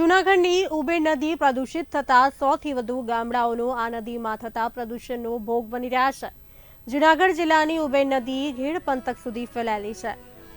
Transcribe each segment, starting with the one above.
જૂનાગઢની ઉબેર નદી પ્રદૂષિત થતા સોથી વધુ ગામડાઓનો આ નદીમાં થતા પ્રદૂષણનો ભોગ બની રહ્યા છે. જૂનાગઢ જિલ્લાની ઉબેર નદી ઘેડ પંથક સુધી ફેલાયેલી છે,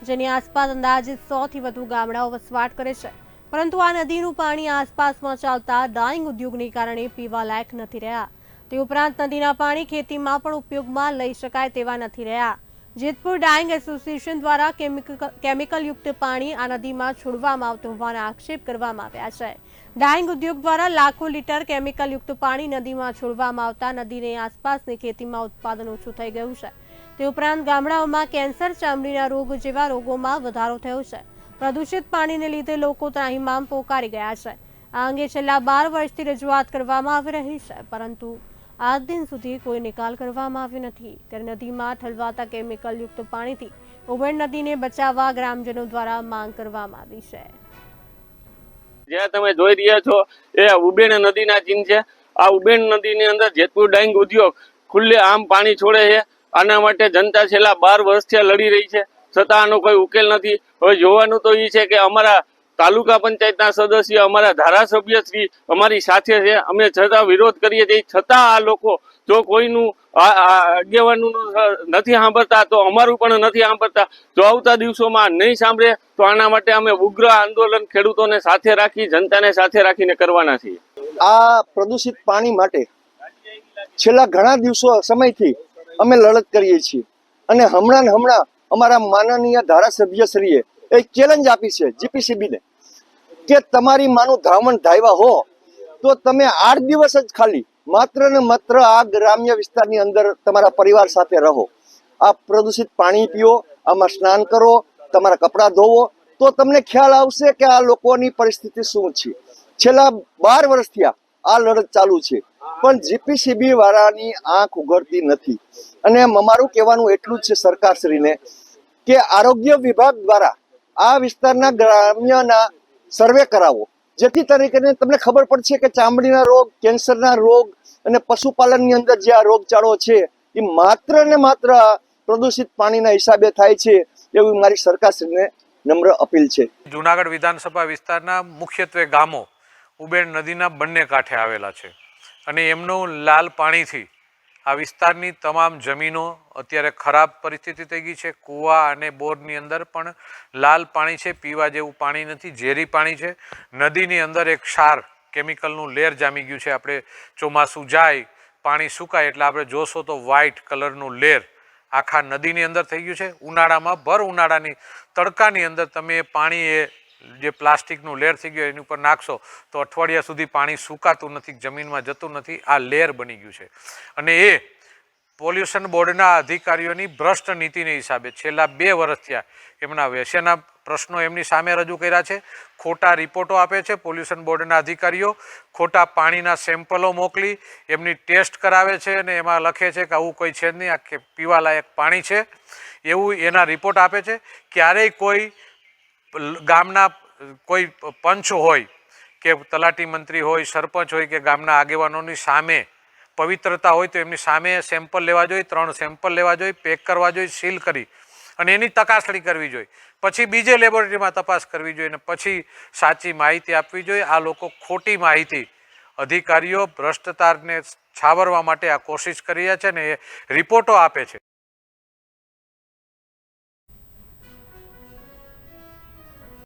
જેની આસપાસ અંદાજે સોથી વધુ ગામડાઓ વસવાટ કરે છે. પરંતુ આ નદીનું પાણી આસપાસમાં ચાલતા ડાઇંગ ઉદ્યોગને કારણે પીવા લાયક નથી રહ્યા. તે ઉપરાંત નદીના પાણી ખેતીમાં પણ ઉપયોગમાં લઈ શકાય તેવા નથી રહ્યા. જેતપુર ડાઇંગ એસોસિએશન દ્વારા કેમિકલ કેમિકલયુક્ત પાણી આ નદીમાં છોડવામાં આવતું હોવાના આક્ષેપ કરવામાં આવ્યા છે. ડાઇંગ ઉદ્યોગ દ્વારા લાખો લીટર કેમિકલયુક્ત પાણી નદીમાં છોડવામાં આવતા નદીની આસપાસની ખેતીમાં ઉત્પાદન ઓછું થઈ ગયું છે. તે ઉપરાંત ગામડાઓમાં કેન્સર, ચામડીના રોગ જેવા રોગોમાં વધારો થયો છે. પ્રદૂષિત પાણીને લીધે લોકો ત્રાહિમામ પોકારી ગયા છે. આ અંગે છેલ્લા બાર વર્ષથી રજૂઆત કરવામાં આવી રહી છે, પરંતુ આજ દિન સુધી કોઈ નિકાલ કરવામાં આવ્યો નથી. ત્યારે નદીમાં ઠલવાતા કેમિકલયુક્ત પાણીથી ઉબેર નદીને બચાવવા ગ્રામજનો દ્વારા માંગ કરવામાં આવી છે. જ્યાં તમે જોઈ રહ્યા છો, એ ઉબેણ નદીના ચિહ્ન છે. આ ઉબેણ નદીની અંદર જેતપુર ડાંગ ઉદ્યોગ ખુલ્લે આમ પાણી છોડે છે. આના માટે જનતા છેલ્લા બાર વર્ષથી લડી રહી છે. છતાં આનો કોઈ ઉકેલ નથી. હવે જોવાનું તો એ છે કે અમારા તાલુકા પંચાયતના સદસ્ય, અમારા ધારાસભ્ય શ્રી અમારી સાથે છે. અમે છતાં વિરોધ કરીએ છીએ. છતાં આ લોકો જો કોઈનું આ- આ નથી સાંભળતા, તો અમારું પણ નથી સાંભળતા. જો આવતા દિવસોમાં નહીં સાંભળે, તો આના માટે અમે ઉગ્ર આંદોલન ખેડૂતોને સાથે રાખી, જનતાને સાથે રાખીને કરવાના છીએ. આ પ્રદૂષિત પાણી માટે છેલ્લા ઘણા દિવસો સમયથી અમે લડત કરીએ છીએ. અને હમણાં હમણાં અમારા માનનીય ધારાસભ્યશ્રીએ એક ચેલેન્જ આપી છે જીપીસીબીને કે તમારી માનું ધાવણ ધાવ્યા હો, તો તમે આઠ દિવસ જ ખાલી માત્ર ને માત્ર આ ગ્રામ્ય વિસ્તારની અંદર તમારા પરિવાર સાથે રહો. આ પ્રદૂષિત પાણી પીઓ, આમાં સ્નાન કરો, તમારા કપડાં ધોવો, તો તમને ખ્યાલ આવશે કે આ લોકોની પરિસ્થિતિ શું છે. છેલ્લા બાર વર્ષથી આ લડત ચાલુ છે, પણ જીપીસીબી વાળાની આંખ ઉઘડતી નથી. અને અમારું કહેવાનું એટલું જ છે સરકારશ્રીને, કે આરોગ્ય વિભાગ દ્વારા આ વિસ્તારના ગ્રામ્યના સર્વે કરાવો. જેથી તરીકે તમને ખબર પડશે કે ચામડીના રોગ, કેન્સરના રોગ અને પશુપાલનની અંદર જે આ રોગચાળો છે, એ માત્ર ને માત્ર પ્રદૂષિત પાણીના હિસાબે થાય છે એવી મારી સરકારશ્રીને નમ્ર અપીલ છે. જુનાગઢ વિધાનસભા વિસ્તારના મુખ્યત્વે ગામો ઉબેર નદીના બંને કાંઠે આવેલા છે અને એમનું લાલ પાણીથી આ વિસ્તારની તમામ જમીનો અત્યારે ખરાબ પરિસ્થિતિ થઈ ગઈ છે. કૂવા અને બોરની અંદર પણ લાલ પાણી છે. પીવા જેવું પાણી નથી, ઝેરી પાણી છે. નદીની અંદર એક ક્ષાર કેમિકલનું લેર જામી ગયું છે. આપણે ચોમાસું જાય, પાણી સુકાય એટલે આપણે જોશો તો વ્હાઇટ કલરનું લેર આખા નદીની અંદર થઈ ગયું છે. ઉનાળામાં ભર ઉનાળાની તડકાની અંદર તમે એ પાણી એ જે પ્લાસ્ટિકનું લેર થઈ ગયું એની ઉપર નાખશો, તો અઠવાડિયા સુધી પાણી સુકાતું નથી, જમીનમાં જતું નથી, આ લેર બની ગયું છે. અને એ પોલ્યુશન બોર્ડના અધિકારીઓની ભ્રષ્ટ નીતિને હિસાબે છેલ્લા બે વર્ષ થયા એમના વ્યસનના પ્રશ્નો એમની સામે રજૂ કર્યા છે, ખોટા રિપોર્ટો આપે છે પોલ્યુશન બોર્ડના અધિકારીઓ, ખોટા પાણીના સેમ્પલો મોકલી, એમની ટેસ્ટ કરાવે છે અને એમાં લખે છે કે આવું કોઈ છે જ નહીં, આ પીવાલાયક પાણી છે. એવું એના રિપોર્ટ આપે છે. ક્યારેય કોઈ ગામના કોઈ પંચ હોય કે તલાટી મંત્રી હોય, સરપંચ હોય કે ગામના આગેવાનોની સામે પવિત્રતા હોય તો એમની સામે સેમ્પલ લેવા જોઈએ, ત્રણ સેમ્પલ લેવા જોઈએ, પેક કરવા જોઈએ, સીલ કરી અને એની તપાસણી કરવી જોઈએ. પછી બીજે લેબોરેટરીમાં તપાસ કરવી જોઈએ અને પછી સાચી માહિતી આપવી જોઈએ. આ લોકો ખોટી માહિતી અધિકારીઓ ભ્રષ્ટાચારને છાવરવા માટે આ કોશિશ કરી રહ્યા છે ને એ રિપોર્ટો આપે છે.